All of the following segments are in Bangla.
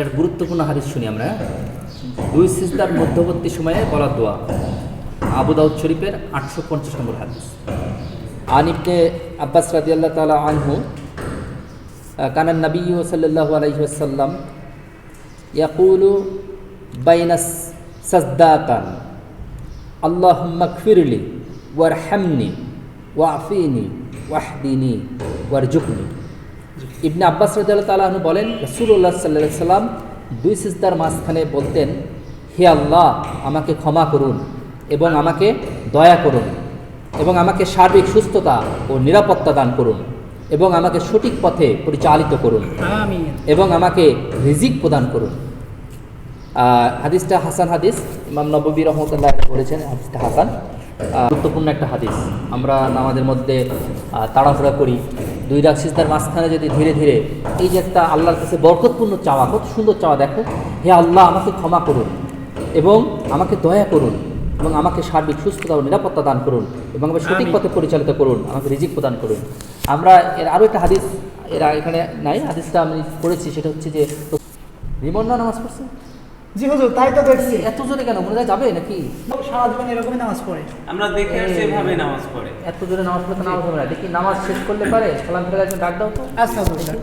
একটা গুরুত্বপূর্ণ হাদিস শুনি আমরা? দুই সিজদার মধ্যবর্তী সময়ে বলা দোয়া। আবু দাউদ শরীফের আটশো পঞ্চাশ নম্বর হাদিস। আন ইবনে আব্বাস রাদিয়াল্লাহু তাআলা আনহু কানান নবী সাল্লাল্লাহু আলাইহি ওয়াসাল্লাম ইয়াকুলু বাইনাস সাজদাতান আল্লাহুম্মা গফিরলি, ওয়ারহামনি ওয়াফিনি ওয়াহদিনী ওয়ার ওয়ারজুকনি ইবনে আব্বাস তাআলা আনহু বলেন রাসূলুল্লাহ সাল্লাল্লাহু আলাইহি সাল্লাম দুই সিজদার মাঝখানে বলতেন হে আল্লাহ আমাকে ক্ষমা করুন এবং আমাকে দয়া করুন এবং আমাকে সার্বিক সুস্থতা ও নিরাপত্তা দান করুন এবং আমাকে সঠিক পথে পরিচালিত করুন এবং আমাকে রিজিক প্রদান করুন। হাদিসটা হাসান হাদিস ইমাম নববী রহমতুল্লাহ বলেছেন হাদিসটা হাসান। গুরুত্বপূর্ণ একটা হাদিস। আমরা নামাজের মধ্যে তাড়াহুড়া করি। দুই রাখ সিজদার মাঝখানে যদি ধীরে ধীরে এই যে একটা আল্লাহর কাছে বরকতপূর্ণ চাওয়া কত সুন্দর চাওয়া দেখো হে আল্লাহ আমাকে ক্ষমা করুন এবং আমাকে দয়া করুন এবং আমাকে সার্বিক সুস্থতা ও নিরাপত্তা দান করুন এবং আমাকে সঠিক পথে পরিচালিত করুন আমাকে রিজিক প্রদান করুন। আমরা এর আরও একটা হাদিস এরা এখানে নাই হাদিসটা আমি পড়েছি সেটা হচ্ছে যে রিমন্ডা নামাজ পড়ছে জি হুজুর তাই তো দেখছি। এত জোরে কেন? মনে যাবে নাকি? সারা জীবন এরকমই নামাজ পড়ে। আমরা দেখে আসছি এভাবে নামাজ পড়ে। এত জোরে নামাজ পড়তে নামাজ হবে না। দেখি নামাজ শেষ করলে পারে। সালাম ফেলে একজন ডাক দাও তো। আচ্ছা হুজুর।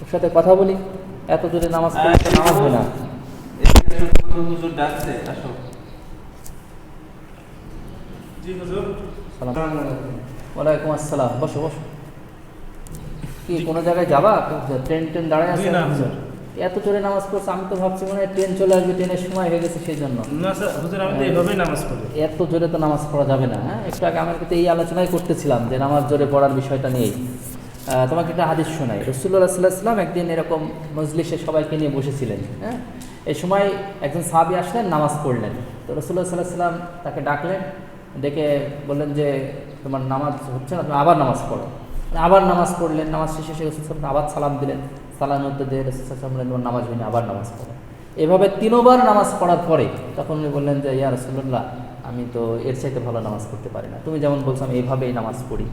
ওর সাথে কথা বলি। এত জোরে নামাজ পড়লে তো নামাজ হয় না। হুজুর ডাকছে আসো। সালাম। ওয়ালাইকুম আসসালাম। বসো বসো। কি কোনো জায়গায় যাবা? ট্রেন ট্রেন দাঁড়ায় আছে না, স্যার। এত জোরে নামাজ পড়ছে আমি তো ভাবছি মনে হয় ট্রেন চলে আসবে ট্রেনের সময় হয়ে গেছে সেই জন্য না স্যার হুজুর আমি তো এইভাবেই নামাজ পড়ি। এত জোরে তো নামাজ পড়া যাবে না হ্যাঁ? একটু আগে আমার কাছে এই আলোচনাই করতেছিলাম যে নামাজ জোরে পড়ার বিষয়টা নিয়েই। তোমাকে একটা হাদিস শোনাই। রসুল্লাহ সাল্লাহ একদিন এরকম মজলিসে সবাইকে নিয়ে বসেছিলেন হ্যাঁ? এই সময় একজন সাহাবি আসলেন নামাজ পড়লেন। তো রসুল্লাহ সাল্লাহ সাল্লাম তাকে ডাকলেন ডেকে বললেন যে তোমার নামাজ হচ্ছে না তুমি আবার নামাজ পড়ো। আবার নামাজ পড়লেন, নামাজ শেষে সে রসুল আবার সালাম দিলেন। সালাম মধ্যে দিয়ে রসুল বললেন, নামাজ হয়নি, আবার নামাজ পড়ো। এভাবে তিনবার নামাজ পড়ার পরে তখন উনি বললেন যে, ইয়া রসুল্লাহ আমি তো এর চাইতে ভালো নামাজ পড়তে পারি না। তুমি যেমন বলছো, আমি এইভাবেই নামাজ পড়ি।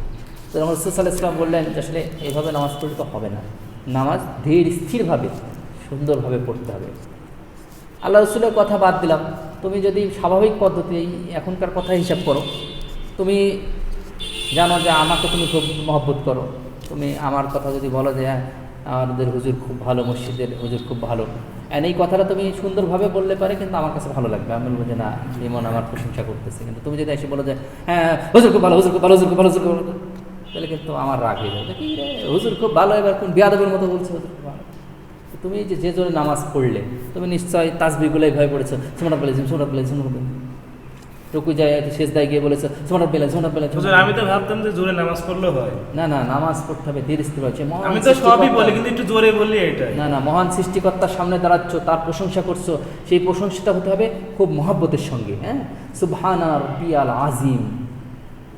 তো তখন রসুল ইসলাম বললেন যে, আসলে এইভাবে নামাজ পড়লে তো হবে না। নামাজ ধীর, স্থিরভাবে, সুন্দরভাবে পড়তে হবে। আল্লাহ রসুলের কথা বাদ দিলাম। তুমি যদি স্বাভাবিক পদ্ধতি এখনকার কথা হিসাব করো, তুমি জানো যে আমাকে তুমি খুব মহব্বত করো। তুমি আমার কথা যদি বলো যে হ্যাঁ আমাদের হুজুর খুব ভালো, মসজিদের হুজুর খুব ভালো। And এই কথাটা তুমি সুন্দরভাবে বললে পারে, কিন্তু আমার কাছে ভালো লাগবে। আমি বলব যে, না, ইমন আমার প্রশংসা করতেছে। কিন্তু তুমি যদি এসে বলো যে হ্যাঁ হুজুর খুব ভালো, হুজুর খুব ভালো, হুজুর খুব ভালো, হুজুর খুব ভালো, তাহলে কিন্তু আমার রাগ হয়ে যাবে। কি হুজুর খুব ভালো, এবার কোন বিয়াদবের মতো বলছে হুজুর খুব ভালো। তুমি যে যে জোরে নামাজ পড়লে, তুমি নিশ্চয়ই তাসবিগুলো এইভাবে পড়েছো। সোমনাথ বলেছি সোমনাথ বলেছি রুকু যায় শেষ দায় গিয়ে বলেছ সোমনাথ বেলা সোমনাথ বেলা আমি তো ভাবতাম যে জোরে নামাজ পড়লে হয়। না না নামাজ পড়তে হবে ধীর স্থির হচ্ছে আমি তো সবই বলি কিন্তু একটু জোরে বললি এটাই। না না মহান সৃষ্টিকর্তার সামনে দাঁড়াচ্ছ তার প্রশংসা করছ সেই প্রশংসাটা হতে হবে খুব মহাব্বতের সঙ্গে হ্যাঁ? সুবহানা রব্বিয়াল আজিম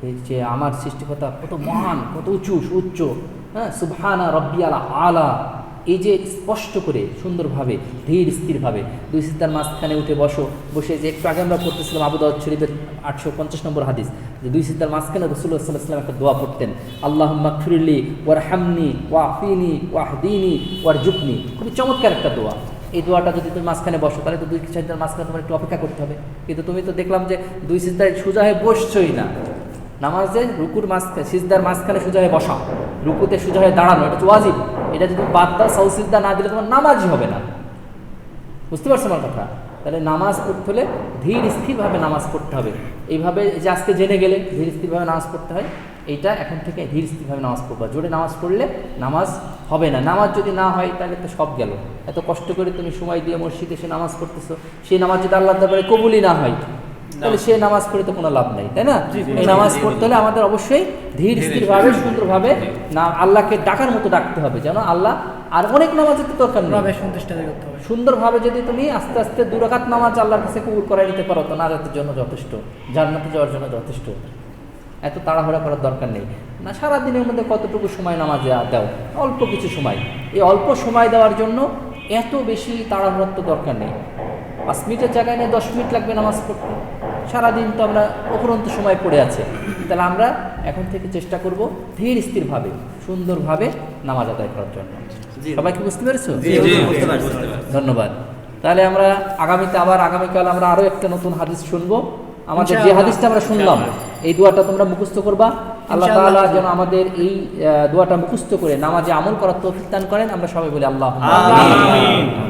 এই যে আমার সৃষ্টিকর্তা কত মহান কত উঁচু উচ্চ হ্যাঁ? সুবহানা রব্বিয়াল আলা। এই যে স্পষ্ট করে, সুন্দরভাবে, ধীর, স্থিরভাবে, দুই সিদ্ধার মাঝখানে উঠে বসো, বসে যে একটু আগে আমরা পড়তেছিলাম আবু দাউদ শরীফের আটশো পঞ্চাশ নম্বর হাদিস, যে দুই সিদ্ধার মাঝখানে রসুল্লাহ সাল্লাহ একটা দোয়া পড়তেন আল্লাহ মাকফিরলি ওয়ার হামনি ওয়াফিনি ওয়াহদিনি ওয়ার জুকনি খুবই চমৎকার একটা দোয়া। এই দোয়াটা যদি তুমি মাঝখানে বসো, তাহলে তো দুই সিদ্ধার মাঝখানে তোমার একটু অপেক্ষা করতে হবে। কিন্তু তুমি তো দেখলাম যে দুই সিদ্ধায় সোজা হয়ে বসছই না। নামাজে রুকুর মাঝখানে, সিজদার মাঝখানে সোজা হয়ে বসা। রুকুতে সোজা হয়ে দাঁড়ানো, এটা ওয়াজিব। এটা যদি বাদ দাও সাউ সিজদা না দিলে তোমার নামাজই হবে না। বুঝতে পারছ আমার কথা? তাহলে নামাজ পড়তে হলে ধীর স্থিরভাবে নামাজ পড়তে হবে। এইভাবে যে আজকে জেনে গেলে ধীর স্থিরভাবে নামাজ পড়তে হয়, এইটা এখন থেকে ধীর স্থিরভাবে নামাজ পড়বা। জোরে নামাজ পড়লে নামাজ হবে না। নামাজ যদি না হয়, তাহলে তো সব গেল। এত কষ্ট করে তুমি সময় দিয়ে মসজিদে এসে নামাজ পড়তেছো, সেই নামাজ যদি আল্লাহ দরবারে কবুলই না হয় তাহলে সে নামাজ পড়ে তো কোনো লাভ নাই তাই না? এই নামাজ। পড়তে হলে আমাদের অবশ্যই ধীর স্থিরভাবে স্থিরে। সুন্দরভাবে না আল্লাহকে ডাকার মতো ডাকতে হবে যেন আল্লাহ আর অনেক নামাজের তো দরকার নেই। সুন্দরভাবে যদি তুমি আস্তে আস্তে দুরাকাত নামাজ আল্লাহর কাছে কবুল করাই নিতে পারো তো নাজাতের জন্য যথেষ্ট জান্নাতে যাওয়ার জন্য যথেষ্ট। এত তাড়াহুড়া করার দরকার নেই। না সারা দিনের মধ্যে কতটুকু সময় নামাজে দাও? অল্প কিছু সময়। এই অল্প সময় দেওয়ার জন্য এত বেশি তাড়াহুড়ার তো দরকার নেই। পাঁচ মিনিটের জায়গায় নিয়ে দশ মিনিট লাগবে নামাজ পড়তে। সারাদিন তো আমরা অপরন্ত সময় পড়ে আছে। তাহলে আমরা এখন থেকে চেষ্টা করব ধীর স্থিরভাবে সুন্দরভাবে নামাজ আদায় করার জন্য। জি। সবাই কি বুঝতে পেরেছ ধন্যবাদ। তাহলে আমরা আগামীতে আবার আগামীকাল আমরা আরও একটা নতুন হাদিস শুনব। আমাদের যে হাদিসটা আমরা শুনলাম এই দোয়াটা তোমরা মুখস্থ করবা। আল্লাহ। তাআলা যেন আমাদের এই দোয়াটা মুখস্থ করে নামাজে আমল করার তৌফিক দান করেন। আমরা সবাই বলি আল্লাহ আমিন।